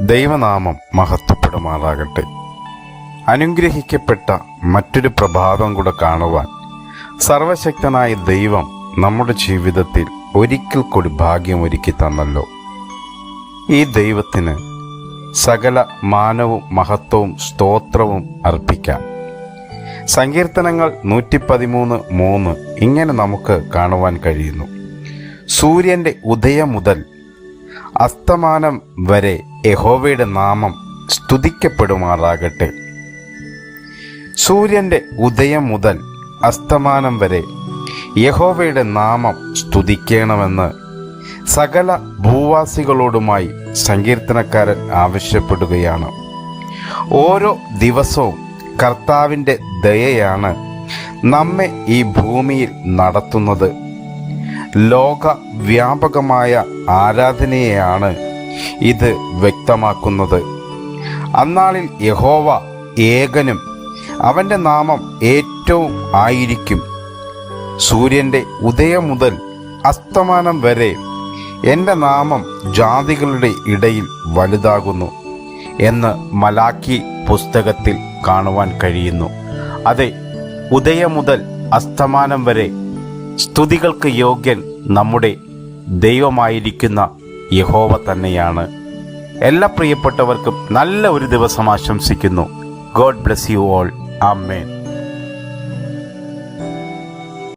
ദൈവനാമം മഹത്വപ്പെടുമാറാകട്ടെ. അനുഗ്രഹിക്കപ്പെട്ട മറ്റൊരു പ്രഭാതം കൂടെ കാണുവാൻ സർവശക്തനായ ദൈവം നമ്മുടെ ജീവിതത്തിൽ ഒരിക്കൽ കൂടി ഭാഗ്യം ഒരുക്കി തന്നല്ലോ. ഈ ദൈവത്തിന് സകല മാനവും മഹത്വവും സ്തോത്രവും അർപ്പിക്കാം. സങ്കീർത്തനങ്ങൾ നൂറ്റി പതിമൂന്ന് മൂന്ന് ഇങ്ങനെ നമുക്ക് കാണുവാൻ കഴിയുന്നു. സൂര്യന്റെ ഉദയം മുതൽ അസ്തമാനം വരെ യഹോവയുടെ നാമം സ്തുതിക്കപ്പെടുമാറാകട്ടെ. സൂര്യന്റെ ഉദയം മുതൽ അസ്തമാനം വരെ യഹോവയുടെ നാമം സ്തുതിക്കണമെന്ന് സകല ഭൂവാസികളോടുമായി സങ്കീർത്തനക്കാരൻ ആവശ്യപ്പെടുകയാണ്. ഓരോ ദിവസവും കർത്താവിന്റെ ദയയാണ് നമ്മെ ഈ ഭൂമിയിൽ നടത്തുന്നത്. ലോക വ്യാപകമായ ആരാധനയെയാണ് ഇത് വ്യക്തമാക്കുന്നത്. അന്നാളിൽ യഹോവ ഏകനും അവന്റെ നാമം ഏറ്റവും ആയിരിക്കും. സൂര്യന്റെ ഉദയം മുതൽ അസ്തമാനം വരെ എന്റെ നാമം ജാതികളുടെ ഇടയിൽ വലുതാകുന്നു എന്ന് മലാക്കി പുസ്തകത്തിൽ കാണുവാൻ കഴിയുന്നു. അതെ ഉദയം മുതൽ അസ്തമാനം വരെ സ്തുതികൾക്ക് യോഗ്യൻ നമ്മുടെ ദൈവമായിരിക്കുന്ന യഹോവ തന്നെയാണ്. എല്ലാ പ്രിയപ്പെട്ടവർക്കും നല്ല ഒരു ദിവസം ആശംസിക്കുന്നു. God bless you all. Amen.